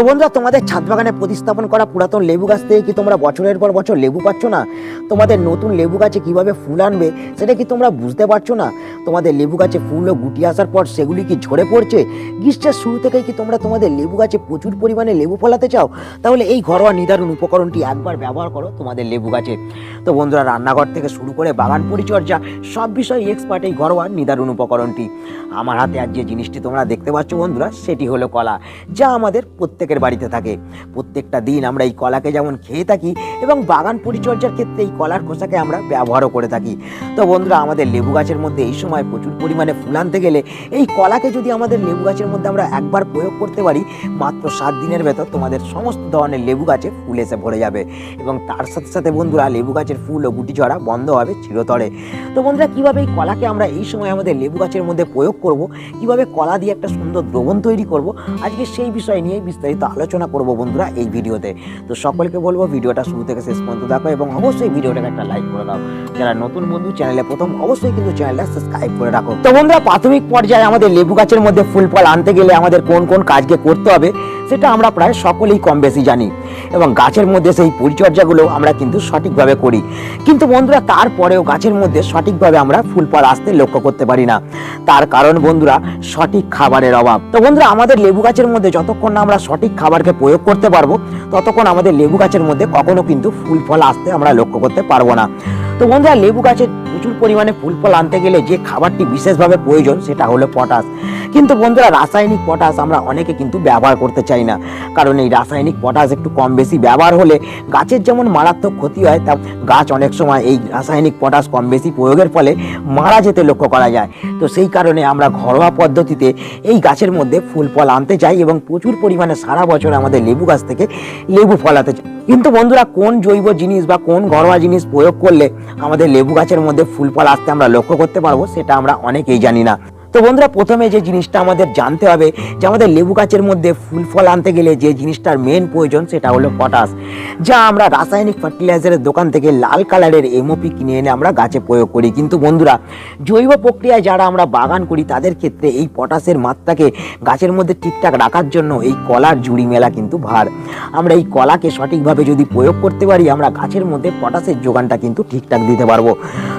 তো বন্ধুরা, তোমাদের ছাদ বাগানে প্রতিস্থাপন করা পুরাতন লেবু গাছ থেকে কি তোমরা বছরের পর বছর লেবু পাচ্ছ না? তোমাদের নতুন লেবু গাছে কীভাবে ফুল আনবে, সেটা কি তোমরা বুঝতে পারছ না? তোমাদের লেবু গাছে ফুল ও গুটি আসার পর সেগুলি কি ঝরে পড়ছে? গ্রীষ্মের শুরু থেকেই কি তোমরা তোমাদের লেবু গাছে প্রচুর পরিমাণে লেবু ফলাতে চাও? তাহলে এই ঘরোয়া নিদারুণ উপকরণটি একবার ব্যবহার করো তোমাদের লেবু গাছে। তো বন্ধুরা, রান্নাঘর থেকে শুরু করে বাগান পরিচর্যা, সব বিষয়ে এক্সপার্ট এই ঘরোয়া নিদারুণ উপকরণটি। আমার হাতে আর যে জিনিসটি তোমরা দেখতে পাচ্ছ বন্ধুরা, সেটি হলো কলা, যা আমাদের প্রত্যেকের বাড়িতে থাকে। প্রত্যেকটা দিন আমরা এই কলাকে যেমন খেয়ে থাকি এবং বাগান পরিচর্যার ক্ষেত্রে এই কলার খোসাকে আমরা ব্যবহারও করে থাকি। তো বন্ধুরা, আমাদের লেবু গাছের মধ্যে এই সময় প্রচুর পরিমাণে ফুল আনতে গেলে এই কলাকে যদি আমাদের লেবু গাছের মধ্যে আমরা একবার প্রয়োগ করতে পারি, মাত্র সাত দিনের ভেতর তোমাদের সমস্ত ধরনের লেবু গাছে ফুল এসে ভরে যাবে। এবং তার সাথে সাথে বন্ধুরা, লেবু গাছের ফুল ও গুটি ঝরা বন্ধ হবে চিরতরে। তো বন্ধুরা, কীভাবে এই কলাকে আমরা এই সময় আমাদের লেবু গাছের মধ্যে প্রয়োগ করব, কীভাবে কলা দিয়ে একটা সুন্দর দ্রবণ তৈরি করব, আজকে সেই বিষয় নিয়ে বিস্তারিত আলোচনা করব বন্ধুরা। এই ভিডিওতে। তো সকলকে বলব ভিডিওটা শুরু থেকে শেষ পর্যন্ত দেখো এবং অবশ্যই ভিডিওটাকে একটা লাইক করে দাও। যারা নতুন বন্ধু চ্যানেলে প্রথম, অবশ্যই কিন্তু চ্যানেলটা সাবস্ক্রাইব করে রাখো। তো বন্ধুরা, প্রাথমিক পর্যায়ে আমাদের লেবু গাছের মধ্যে ফুল ফল আনতে গেলে আমাদের কোন কোন কাজকে করতে হবে? সেটা আমরা প্রায় সকলেই কম বেশি জানি। এবং গাছের মধ্যে সেই পরিচর্যাগুলো আমরা কিন্তু সঠিকভাবে করি। কিন্তু বন্ধুরা, তারপরেও গাছের মধ্যে সঠিকভাবে আমরা ফুল ফল আসতে লক্ষ্য করতে পারি না। তার কারণ বন্ধুরা, সঠিক খাবারের অভাব। তো বন্ধুরা, আমাদের লেবু গাছের মধ্যে যতক্ষণ না আমরা সঠিক খাবারকে প্রয়োগ করতে পারব, ততক্ষণ আমাদের লেবু গাছের মধ্যে কখনো কিন্তু ফুল ফল আসতে আমরা লক্ষ্য করতে পারব না। তো বন্ধুরা, লেবু গাছে প্রচুর পরিমাণে ফুল ফল আনতে গেলে যে খাবারটি বিশেষভাবে প্রয়োজন, সেটা হলো পটাশ। কিন্তু বন্ধুরা, রাসায়নিক পটাশ আমরা অনেকে কিন্তু ব্যবহার করতে চাই না। কারণ এই রাসায়নিক পটাশ একটু কম বেশি ব্যবহার হলে গাছের যেমন মারাত্মক ক্ষতি হয়, তা গাছ অনেক সময় এই রাসায়নিক পটাশ কম বেশি প্রয়োগের ফলে মারা যেতে লক্ষ্য করা যায়। তো সেই কারণে আমরা ঘরোয়া পদ্ধতিতে এই গাছের মধ্যে ফুল ফল আনতে চাই এবং প্রচুর পরিমাণে সারা বছর আমাদের লেবু গাছ থেকে লেবু ফলাতে চাই কিন্তু বন্ধুরা, কোন জৈব জিনিস বা কোন ঘরোয়া জিনিস প্রয়োগ করলে আমাদের লেবু গাছের মধ্যে ফুল ফল আসতে আমরা লক্ষ্য করতে পারব, সেটা আমরা অনেকেই জানি না। তো বন্ধুরা, প্রথমে যে জিনিসটা আমাদের জানতে হবে, যে আমাদের লেবু গাছের মধ্যে ফুল ফল আনতে গেলে যে জিনিসটার মেন প্রয়োজন সেটা হলো পটাশ যা আমরা রাসায়নিক ফার্টিলাইজারের দোকান থেকে লাল কালারের এমওপি কিনে এনে আমরা গাছে প্রয়োগ করি। কিন্তু বন্ধুরা, জৈব প্রক্রিয়ায় যারা আমরা বাগান করি, তাদের ক্ষেত্রে এই পটাশের মাত্রাকে গাছের মধ্যে ঠিকঠাক রাখার জন্য এই কলার জুড়ি মেলা কিন্তু ভার। আমরা এই কলাকে সঠিকভাবে যদি প্রয়োগ করতে পারি, আমরা গাছের মধ্যে পটাশের যোগানটা কিন্তু ঠিকঠাক দিতে পারব।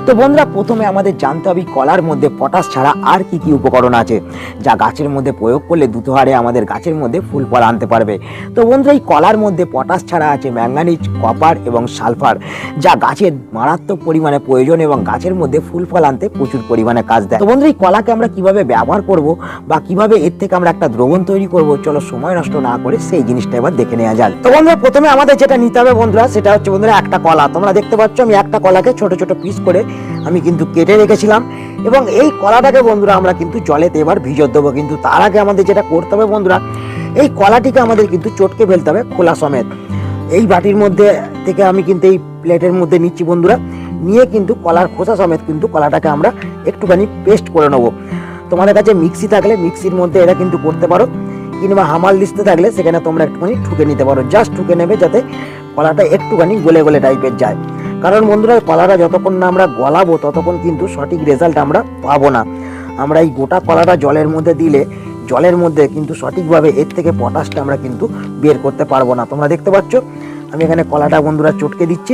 তো বন্ধুরা, প্রথমে আমাদের জানতে হবে কলার মধ্যে পটাশ ছাড়া আর কি কি উপকরণ আছে? যা গাছের মধ্যে প্রয়োগ করলে দ্রুত হারে আমাদের গাছের মধ্যে ফুল ফল আনতে পারবে। তো বন্ধুরা, এই কলার মধ্যে পটাশ ছাড়া আছে ম্যাঙ্গানিজ, কপার এবং সালফার, যা গাছের মারাত্মক পরিমাণে প্রয়োজন এবং গাছের মধ্যে ফুল ফল আনতে প্রচুর পরিমাণে কাজ দেয়। তো বন্ধুরা, এই কলাকে আমরা কীভাবে ব্যবহার করব বা কীভাবে এর থেকে আমরা একটা দ্রবণ তৈরি করব, চলো সময় নষ্ট না করে সেই জিনিসটা এবার দেখে নেওয়া যাক। তো বন্ধুরা, প্রথমে আমাদের যেটা নিতে হবে বন্ধুরা, সেটা হচ্ছে বন্ধুরা একটা কলা। তোমরা দেখতে পাচ্ছ আমি একটা কলাকে ছোট ছোট পিস করে আমি কিন্তু কেটে রেখেছিলাম। এবং এই কলাটাকে বন্ধুরা আমরা কিন্তু জলেতে এবার ভিজত দেবো। কিন্তু তার আগে আমাদের যেটা করতে হবে বন্ধুরা, এই কলাটিকে আমাদের কিন্তু চটকে ফেলতে হবে খোলা সমেত। এই বাটির মধ্যে থেকে আমি কিন্তু এই প্লেটের মধ্যে নিচ্ছি বন্ধুরা। নিয়ে কিন্তু কলার খোসা সমেত কিন্তু কলাটাকে আমরা একটুখানি পেস্ট করে নেব। তোমাদের কাছে মিক্সি থাকলে মিক্সির মধ্যে এটা কিন্তু করতে পারো। কিংবা হামাল দিস্তে থাকলে সেখানে তোমরা একটুখানি ঠুকে নিতে পারো। জাস্ট ঠুকে নেবে যাতে কলাটা একটুখানি গলে গলে টাইপের যায়। কারণ বন্ধুরা কলাটা যতক্ষণ না আমরা গলাবো, ততক্ষণ কিন্তু সঠিক রেজাল্ট আমরা পাবো না। আমরা এই গোটা কলাটা জলের মধ্যে দিলে, জলের মধ্যে কিন্তু সঠিকভাবে এর থেকে পটাশটা আমরা কিন্তু বের করতে পারব না। তোমরা দেখতে পাচ্ছ? আমি এখানে কলাটা বন্ধুরা চটকে দিচ্ছি।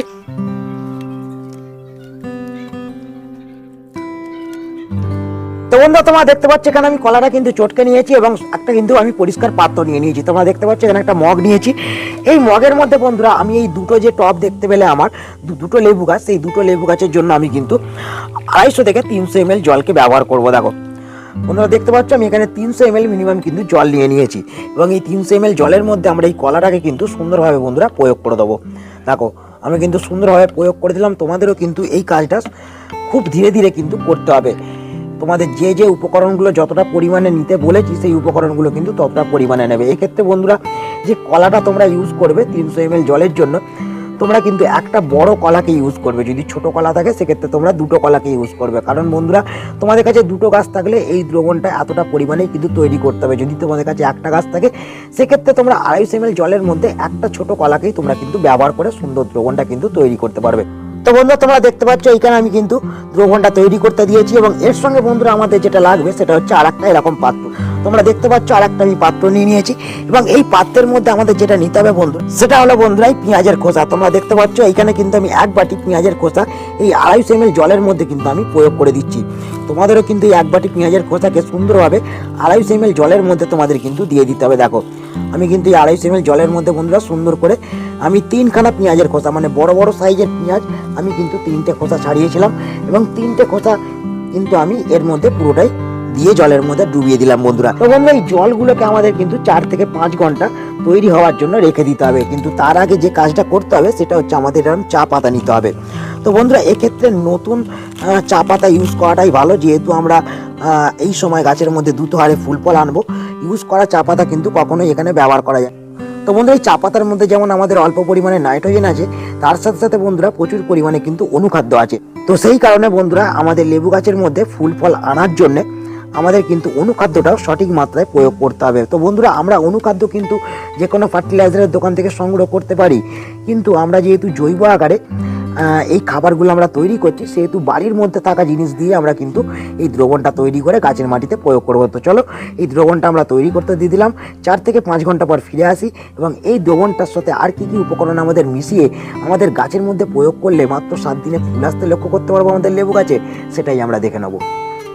তো বন্ধুরা তোমরা দেখতে পাচ্ছ এখানে আমি কলাটা কিন্তু চটকে নিয়েছি এবং একটা কিন্তু আমি পরিষ্কার পাত্র নিয়ে নিয়েছি। তোমরা দেখতে পাচ্ছ এখানে একটা মগ নিয়েছি। এই মগের মধ্যে বন্ধুরা, আমি এই দুটো যে টপ দেখতে পেলে আমার দুটো লেবু গাছ, সেই দুটো লেবু গাছের জন্য আমি কিন্তু আড়াইশো থেকে তিনশো এম জলকে ব্যবহার করব, দেখো। বন্ধুরা, দেখতে পাচ্ছ আমি এখানে তিনশো এম মিনিমাম কিন্তু জল নিয়ে নিয়েছি এবং এই তিনশো এম জলের মধ্যে আমরা এই কলাটাকে কিন্তু সুন্দরভাবে বন্ধুরা প্রয়োগ করে দেবো। দেখো আমি কিন্তু সুন্দরভাবে প্রয়োগ করে দিলাম, তোমাদেরও কিন্তু এই কাজটা খুব ধীরে ধীরে কিন্তু করতে হবে। তোমাদের যে যে উপকরণগুলো যতটা পরিমাণে নিতে বলেছি, সেই উপকরণগুলো কিন্তু ততটা পরিমাণে নেবে। এক্ষেত্রে বন্ধুরা, যে কলাটা তোমরা ইউজ করবে তিনশো এম জলের জন্য, তোমরা কিন্তু একটা বড় কলাকে ইউজ করবে। যদি ছোট কলা থাকে, সেক্ষেত্রে তোমরা দুটো কলাকে ইউজ করবে। কারণ বন্ধুরা, তোমাদের কাছে দুটো গাছ থাকলে এই দ্রবণটা এতটা পরিমাণে কিন্তু তৈরি করতে হবে। যদি তোমাদের কাছে একটা গাছ থাকে, সেক্ষেত্রে তোমরা আড়াইশো এম জলের মধ্যে একটা ছোট কলাকেই তোমরা কিন্তু ব্যবহার করে সুন্দর দ্রবণটা কিন্তু তৈরি করতে পারবে। তো বন্ধুরা তোমরা দেখতে পাচ্ছ, এইখানে আমি কিন্তু দ্রবণটা তৈরি করতে দিয়েছি এবং এর সঙ্গে বন্ধুরা, আমাদের যেটা লাগবে সেটা হচ্ছে আর একটা এরকম পাত্র। তোমরা দেখতে পাচ্ছ আর একটা আমি পাত্র নিয়ে নিয়েছি এবং এই পাত্রের মধ্যে আমাদের যেটা নিতে হবে বন্ধু, সেটা হলো বন্ধুরা, এই পেঁয়াজের খোসা। তোমরা দেখতে পাচ্ছ, এইখানে কিন্তু আমি এক বাটি পেঁয়াজের খোসা, এই আড়াইশো এম জলের মধ্যে কিন্তু আমি প্রয়োগ করে দিচ্ছি। তোমাদেরও কিন্তু এই এক বাটি পেঁয়াজের খোসাকে সুন্দরভাবে আড়াইশো এম জলের মধ্যে তোমাদের কিন্তু দিয়ে দিতে হবে, দেখো। আমি কিন্তু এই আড়াইশো এম জলের মধ্যে বন্ধুরা সুন্দর করে আমি তিনখানা পেঁয়াজের খোসা মানে বড় বড় সাইজের পেঁয়াজ আমি কিন্তু তিনটে খোসা ছাড়িয়েছিলাম এবং তিনটে খোসা কিন্তু আমি এর মধ্যে পুরোটাই দিয়ে জলের মধ্যে ডুবিয়ে দিলাম বন্ধুরা। তো বন্ধুরা, এই জলগুলোকে আমাদের কিন্তু চার থেকে পাঁচ ঘণ্টা তৈরি হওয়ার জন্য রেখে দিতে হবে। কিন্তু তার আগে যে কাজটা করতে হবে সেটা হচ্ছে আমাদের এরকম চা পাতা নিতে হবে। তো বন্ধুরা, এক্ষেত্রে নতুন চা পাতা ইউজ করাটাই ভালো। যেহেতু আমরা এই সময় গাছের মধ্যে দ্রুত হারে ফুল ফল আনব ইউজ করা চা পাতা কিন্তু কখনোই এখানে ব্যবহার করা যায় তো বন্ধুরা এই চা পাতার মধ্যে যেমন আমাদের অল্প পরিমাণে নাইট্রোজেন আছে, তার সাথে সাথে বন্ধুরা প্রচুর পরিমাণে কিন্তু অনুখাদ্য আছে। তো সেই কারণে বন্ধুরা, আমাদের লেবু গাছের মধ্যে ফুল ফল আনার জন্যে আমাদের কিন্তু অনুখাদ্যটাও সঠিক মাত্রায় প্রয়োগ করতে হবে। তো বন্ধুরা, আমরা অনুখাদ্য কিন্তু যে কোনো ফার্টিলাইজারের দোকান থেকে সংগ্রহ করতে পারি। কিন্তু আমরা যেহেতু জৈব আকারে এই খাবারগুলো আমরা তৈরি করছি, সেহেতু বাড়ির মধ্যে থাকা জিনিস দিয়ে আমরা কিন্তু এই দ্রবণটা তৈরি করে গাছের মাটিতে প্রয়োগ করব। তো চলো, এই দ্রবণটা আমরা তৈরি করতে দিয়ে দিলাম। চার থেকে পাঁচ ঘণ্টা পর ফিরে আসি এবং এই দ্রবণটার সাথে আর কি কি উপকরণ আমাদের মিশিয়ে আমাদের গাছের মধ্যে প্রয়োগ করলে মাত্র সাত দিনে ফুল আসতে লক্ষ্য করতে পারব আমাদের লেবু গাছে? সেটাই আমরা দেখে নেব।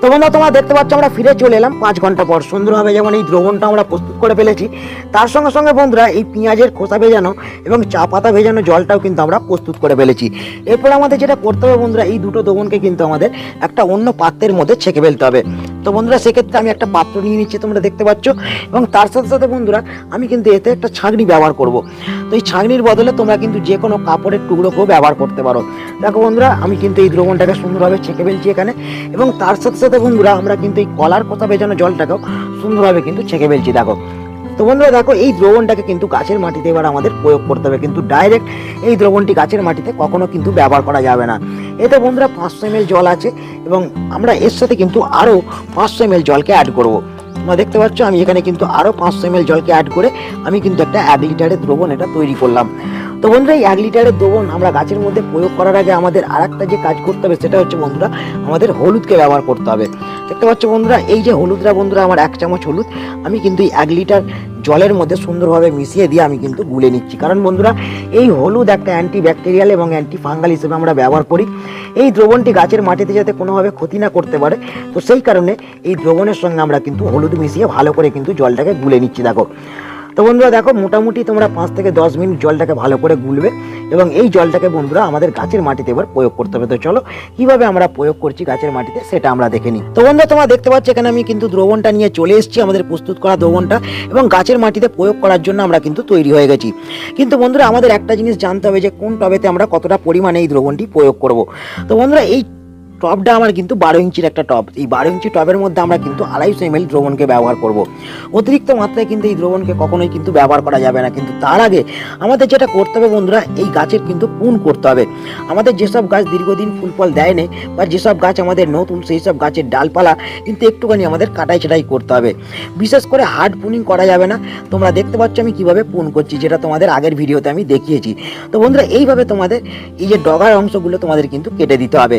তো বন্ধুরা, তোমরা দেখতে পাচ্ছ, আমরা ফিরে চলে এলাম পাঁচ ঘণ্টা পর। সুন্দরভাবে যেমন এই দ্রবণটা আমরা প্রস্তুত করে ফেলেছি, তার সঙ্গে সঙ্গে বন্ধুরা, এই পেঁয়াজের খোসা ভেজানো এবং চা পাতা ভেজানো জলটাও কিন্তু আমরা প্রস্তুত করে ফেলেছি। এরপর আমাদের যেটা করতে হবে বন্ধুরা, এই দুটো দ্রবণকে কিন্তু আমাদের একটা অন্য পাত্রের মধ্যে ছেঁকে ফেলতে হবে। তো বন্ধুরা, সেক্ষেত্রে আমি একটা পাত্র নিয়ে নিচ্ছি, তোমরা দেখতে পাচ্ছ। এবং তার সাথে সাথে বন্ধুরা, আমি কিন্তু এতে একটা ছাঁকনি ব্যবহার করব। তো এই ছাঁকনির বদলে তোমরা কিন্তু যে কোনো কাপড়ের টুকরোকেও ব্যবহার করতে পারো। দেখো বন্ধুরা, আমি কিন্তু এই দ্রবণটাকে সুন্দরভাবে ছেঁকে ফেলছি এখানে এবং তার সাথে সাথে বন্ধুরা, আমরা কিন্তু এই কলার কথা বেজানো জলটাকেও সুন্দরভাবে কিন্তু ছেঁকে ফেলছি, দেখো। তো বন্ধুরা, দেখো, এই দ্রবণটাকে কিন্তু গাছের মাটিতে এবার আমাদের প্রয়োগ করতে হবে। কিন্তু ডাইরেক্ট এই দ্রবণটি গাছের মাটিতে কখনো কিন্তু ব্যবহার করা যাবে না। এতে বন্ধুরা, পাঁচশো এম জল আছে এবং আমরা এর সাথে কিন্তু আরও পাঁচশো এম জলকে অ্যাড করব। তোমরা দেখতে পাচ্ছ, আমি এখানে কিন্তু আরও পাঁচশো এম জলকে অ্যাড করে আমি কিন্তু একটা এক লিটারের দ্রবণ এটা তৈরি করলাম। তো বন্ধুরা, এই এক লিটারের দ্রবণ আমরা গাছের মধ্যে প্রয়োগ করার আগে আমাদের আর যে কাজ করতে হবে সেটা হচ্ছে বন্ধুরা, আমাদের হলুদকে ব্যবহার করতে হবে। দেখতে পাচ্ছ বন্ধুরা, এই যে হলুদরা বন্ধুরা, আমার এক চামচ হলুদ, আমি কিন্তু এই এক লিটার জলের মধ্যে সুন্দরভাবে মিশিয়ে দিয়ে আমি কিন্তু গুলে নিচ্ছি। কারণ বন্ধুরা, এই হলুদ একটা অ্যান্টি ব্যাকটেরিয়াল এবং অ্যান্টি ফাঙ্গাল হিসেবে আমরা ব্যবহার করি। এই দ্রবণটি গাছের মাটিতে যাতে কোনোভাবে ক্ষতি না করতে পারে, তো সেই কারণে এই দ্রবণের সঙ্গে আমরা কিন্তু হলুদ মিশিয়ে ভালো করে কিন্তু জলটাকে গুলে নিচ্ছি। দেখো তো বন্ধুরা দেখো, মোটামুটি তোমরা পাঁচ থেকে দশ মিনিট জলটাকে ভালো করে গুলবে এবং এই জলটাকে বন্ধুরা আমাদের গাছের মাটিতে এবার প্রয়োগ করতে হবে। তো চলো, কীভাবে আমরা প্রয়োগ করছি গাছের মাটিতে সেটা আমরা দেখে নিই। তো বন্ধুরা, তোমরা দেখতে পাচ্ছ এখানে আমি কিন্তু দ্রবণটা নিয়ে চলে এসেছি, আমাদের প্রস্তুত করা দ্রবণটা এবং গাছের মাটিতে প্রয়োগ করার জন্য আমরা কিন্তু তৈরি হয়ে গেছি। কিন্তু বন্ধুরা, আমাদের একটা জিনিস জানতে হবে যে কোন টবেতে আমরা কতটা পরিমাণে এই দ্রবণটি প্রয়োগ করব। তো বন্ধুরা, এই টবটা আমার কিন্তু বারো ইঞ্চির একটা টব এই বারো ইঞ্চি টবের মধ্যে আমরা কিন্তু আড়াইশো এম দ্রবণকে ব্যবহার করব। অতিরিক্ত মাত্রায় কিন্তু এই দ্রবণকে কখনোই কিন্তু ব্যবহার করা যাবে না। কিন্তু তার আগে আমাদের যেটা করতে হবে বন্ধুরা, এই গাছের কিন্তু পুন করতে হবে। আমাদের যেসব গাছ দীর্ঘদিন ফুল ফল দেয়নি বা যেসব গাছ আমাদের নতুন সেই সব গাছের ডালপালা কিন্তু একটুখানি আমাদের কাটাই ছাটাই করতে হবে। বিশেষ করে হার্ড পুনিং করা যাবে না। তোমরা দেখতে পাচ্ছ আমি কীভাবে পুন করছি, যেটা তোমাদের আগের ভিডিওতে আমি দেখিয়েছি। তো বন্ধুরা, এইভাবে তোমাদের এই যে ডগার অংশগুলো তোমাদের কিন্তু কেটে দিতে হবে।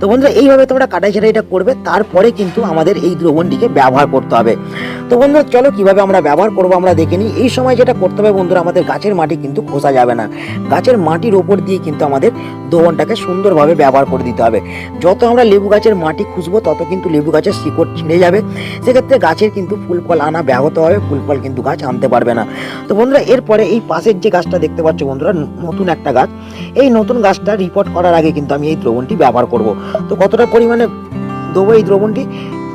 তো বন্ধুরা, এইভাবে তোমরা ছাটাইটা করবে, তারপরে কিন্তু আমাদের এই দ্রবণটিকে ব্যবহার করতে হবে। তো বন্ধুরা, চলো কীভাবে আমরা ব্যবহার করব আমরা দেখে নিই। এই সময় যেটা করতে হবে বন্ধুরা, আমাদের গাছের মাটি কিন্তু খোসা যাবে না। গাছের মাটির ওপর দিয়ে কিন্তু আমাদের দ্রবণটাকে সুন্দরভাবে ব্যবহার করে দিতে হবে। যত আমরা লেবু গাছের মাটি খুঁজবো, তত কিন্তু লেবু গাছের শিকড় ছিঁড়ে যাবে। সেক্ষেত্রে গাছের কিন্তু ফুল ফল আনা ব্যাহত হবে, ফুল ফল কিন্তু গাছ আনতে পারবে না। তো বন্ধুরা, এরপরে এই পাশের যে গাছটা দেখতে পাচ্ছ বন্ধুরা, নতুন একটা গাছ। এই নতুন গাছটা রিপোর্ট করার আগে কিন্তু আমি এই দ্রবণটি ব্যবহার করব। তো কতটা পরিমাণে দেবো এই দ্রবণটি?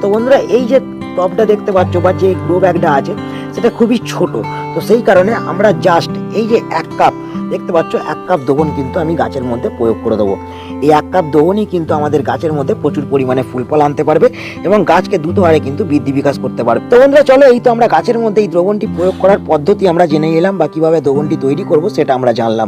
তো বন্ধুরা, এই যে টবটা দেখতে পাচ্ছ বা যে গ্রো ব্যাগটা আছে, সেটা খুবই ছোট। তো সেই কারণে আমরা জাস্ট এই যে এক কাপ, দেখতে পাচ্ছ এক কাপ দ্রবণ কিন্তু আমি গাছের মধ্যে প্রয়োগ করে দেবো। এই এক কাপ দ্রবণই কিন্তু আমাদের গাছের মধ্যে প্রচুর পরিমাণে ফুল ফল আনতে পারবে এবং গাছকে দ্রুত হারে কিন্তু বৃদ্ধি বিকাশ করতে পারবে। তো বন্ধুরা, চলো এই তো আমরা গাছের মধ্যে এই দ্রবণটি প্রয়োগ করার পদ্ধতি আমরা জেনে এলাম বা কীভাবে দ্রবণটি তৈরি করব সেটা আমরা জানলাম।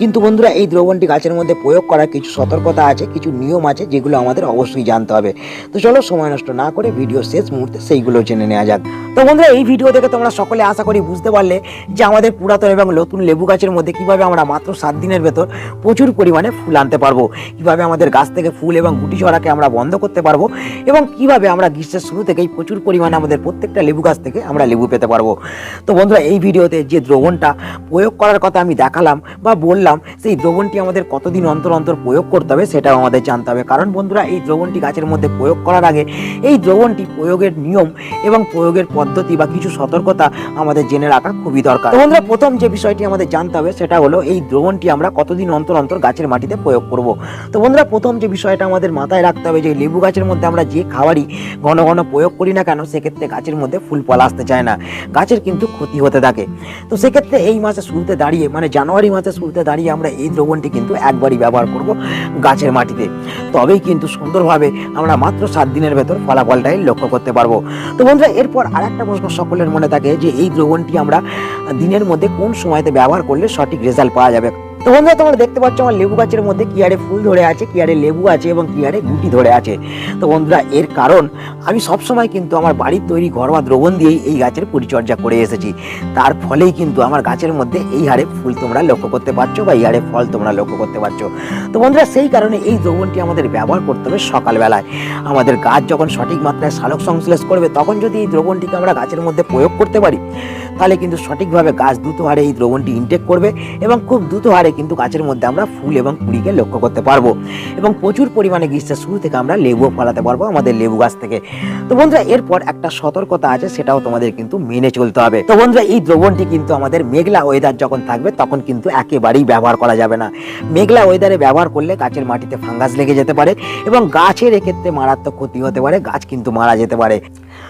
কিন্তু বন্ধুরা, এই দ্রবণটি গাছের মধ্যে প্রয়োগ করার কিছু সতর্কতা আছে, কিছু নিয়ম আছে, যেগুলো আমাদের অবশ্যই জানতে হবে। তো চলো, সময় নষ্ট না করে ভিডিও শেষ মুহূর্তে সেইগুলো জেনে নেওয়া যাক। তো বন্ধুরা, এই ভিডিও দেখে তোমরা সকলে আশা করি বুঝতে পারলে যে আমাদের পুরাতন এবং নতুন লেবু গাছের মধ্যে কীভাবে আমরা মাত্র সাত দিনের ভেতর প্রচুর পরিমাণে ফুল আনতে পারব, কীভাবে আমাদের গাছ থেকে ফুল এবং গুটি ঝরাকে আমরা বন্ধ করতে পারব, এবং কীভাবে আমরা গ্রীষ্মের শুরু থেকেই প্রচুর পরিমাণে আমাদের প্রত্যেকটা লেবু গাছ থেকে আমরা লেবু পেতে পারব। তো বন্ধুরা, এই ভিডিওতে যে দ্রবণটা প্রয়োগ করার কথা আমি দেখালাম বা বললাম সেই দ্রবণটি আমাদের কতদিন অন্তর অন্তর প্রয়োগ করতে হবে সেটাও আমাদের জানতে হবে। কারণ বন্ধুরা, এই দ্রবণটি গাছের মধ্যে প্রয়োগ করার আগে এই দ্রবণটি প্রয়োগের নিয়ম এবং প্রয়োগের পদ্ধতি বা কিছু সতর্কতা আমাদের জেনে রাখা খুবই দরকার। বন্ধুরা, প্রথম যে বিষয়টি আমাদের জানতে হবে সেটা হলো, এই দ্রবণটি আমরা কতদিন অন্তর অন্তর গাছের মাটিতে প্রয়োগ করব? তো বন্ধুরা, প্রথম যে বিষয়টা আমাদের মাথায় রাখতে হবে যে, লেবু গাছের মধ্যে আমরা যে খাবারই ঘন ঘন প্রয়োগ করি না কেন, সেক্ষেত্রে গাছের মধ্যে ফুল ফল আসতে চায় না। গাছের কিন্তু ক্ষতি হতে থাকে। তো সেক্ষেত্রে এই মাসে শুরুতে দাঁড়িয়ে মানে জানুয়ারি মাসে শুরুতে দাঁড়িয়ে আমরা এই দ্রবণটি কিন্তু একবারই ব্যবহার করব গাছের মাটিতে। তবেই কিন্তু সুন্দরভাবে আমরা মাত্র সাত দিনের ভেতর ফলাফলটাই লক্ষ্য করতে পারব। তো বন্ধুরা, এরপর আর একটা প্রশ্ন সকলের মনে থাকে যে এই দ্রবণটি আমরা দিনের মধ্যে কোন সময়তে ব্যবহার করলে সঠিক রেজাল্ট পাওয়া যাবে? তো বন্ধুরা, তোমরা দেখতে পাচ্ছ আমার লেবু গাছের মধ্যে কিয়ারে ফুল ধরে আছে, কিয়ারে লেবু আছে এবং কিয়ারে গুটি ধরে আছে। তো বন্ধুরা, এর কারণ, আমি সবসময় কিন্তু আমার বাড়ির তৈরি ঘরোয়া দ্রবণ দিয়েই এই গাছের পরিচর্যা করে এসেছি। তার ফলেই কিন্তু আমার গাছের মধ্যে এই হারে ফুল তোমরা লক্ষ্য করতে পারছ বা এই হারে ফল তোমরা লক্ষ্য করতে পারছ। তো বন্ধুরা, সেই কারণে এই দ্রবণটি আমাদের ব্যবহার করতে হবে সকালবেলায়। আমাদের গাছ যখন সঠিক মাত্রায় সালোক সংশ্লেষ করবে, তখন যদি এই দ্রবণটিকে আমরা গাছের মধ্যে প্রয়োগ করতে পারি, তাহলে কিন্তু সঠিকভাবে গাছ দ্রুত হারে এই দ্রবণটি ইনটেক করবে এবং খুব দ্রুত হারে কিন্তু গাছের মধ্যে আমরা ফুল এবং কুড়িকে লক্ষ্য করতে পারব। এবং প্রচুর পরিমাণে গ্রীষ্মের শুরু থেকে আমরা লেবুও ফলাতে পারব আমাদের লেবু গাছ থেকে। তো বন্ধুরা, এরপর একটা সতর্কতা আছে, সেটাও তোমাদের কিন্তু মেনে চলতে হবে। তো বন্ধুরা, এই দ্রবণটি কিন্তু আমাদের মেঘলা ওয়েদার যখন থাকবে, তখন কিন্তু একেবারেই ব্যবহার করা যাবে না। মেঘলা ওয়েদারে ব্যবহার করলে গাছের মাটিতে ফাঙ্গাস লেগে যেতে পারে এবং গাছের এক্ষেত্রে মারাত্মক ক্ষতি হতে পারে, গাছ কিন্তু মারা যেতে পারে।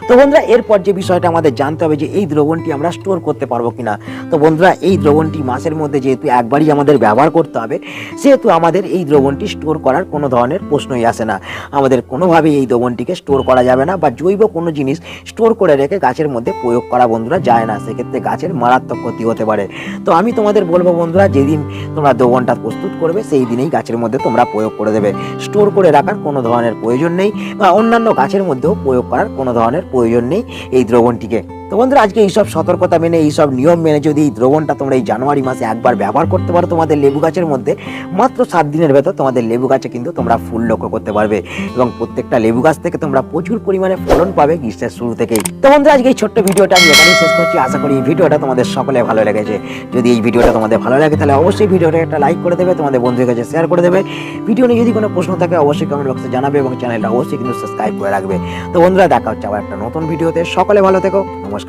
তো বন্ধুরা, এরপর যে বিষয়টা আমাদের জানতে হবে যে এই দ্রবণটি আমরা স্টোর করতে পারব কিনা। তো বন্ধুরা, এই দ্রবণটি মাসের মধ্যে যেহেতু একবারই আমাদের ব্যবহার করতে হবে, সেহেতু আমাদের এই দ্রবণটি স্টোর করার কোনো ধরনের প্রশ্নই আসে না। আমাদের কোনোভাবেই এই দ্রবণটিকে স্টোর করা যাবে না বা জৈব কোনো জিনিস স্টোর করে রেখে গাছের মধ্যে প্রয়োগ করা বন্ধুরা যায় না। সেক্ষেত্রে গাছের মারাত্মক ক্ষতি হতে পারে। তো আমি তোমাদের বলব বন্ধুরা, যেদিন তোমরা দ্রবণটা প্রস্তুত করবে, সেই দিনেই গাছের মধ্যে তোমরা প্রয়োগ করে দেবে। স্টোর করে রাখার কোনো ধরনের প্রয়োজন নেই বা অন্যান্য গাছের মধ্যেও প্রয়োগ করার কোনো ধরনের প্রয়োজন নেই এই দ্রবণটিকে। তো বন্ধুরা, আজকে এইসব সতর্কতা মেনে, এইসব নিয়ম মেনে যদি এই দ্রবণটা তোমরা এই জানুয়ারি মাসে একবার ব্যবহার করতে পারো তোমাদের লেবু গাছের মধ্যে, মাত্র সাত দিনের ভেতর তোমাদের লেবু গাছে কিন্তু তোমরা ফুল লক্ষ্য করতে পারবে এবং প্রত্যেকটা লেবু গাছ থেকে তোমরা প্রচুর পরিমাণে ফলন পাবে গ্রীষ্মের শুরু থেকেই। তো বন্ধুরা, আজকে এই ছোট্ট ভিডিওটা আমি এখানেই শেষ করছি। আশা করি এই ভিডিওটা তোমাদের সকলে ভালো লেগেছে। যদি এই ভিডিওটা তোমাদের ভালো লাগে, তাহলে অবশ্যই ভিডিওটা একটা লাইক করে দেবে, তোমাদের বন্ধুদের কাছে শেয়ার করে দেবে। ভিডিও নিয়ে যদি কোনো প্রশ্ন থাকে, অবশ্যই কমেন্ট বক্সে জানাবে এবং চ্যানেলটা অবশ্যই কিন্তু সাবস্ক্রাইব করে রাখবে। তো বন্ধুরা, দেখা হচ্ছে আবার একটা নতুন ভিডিওতে। সকলে ভালো থেকো, নমস্কার।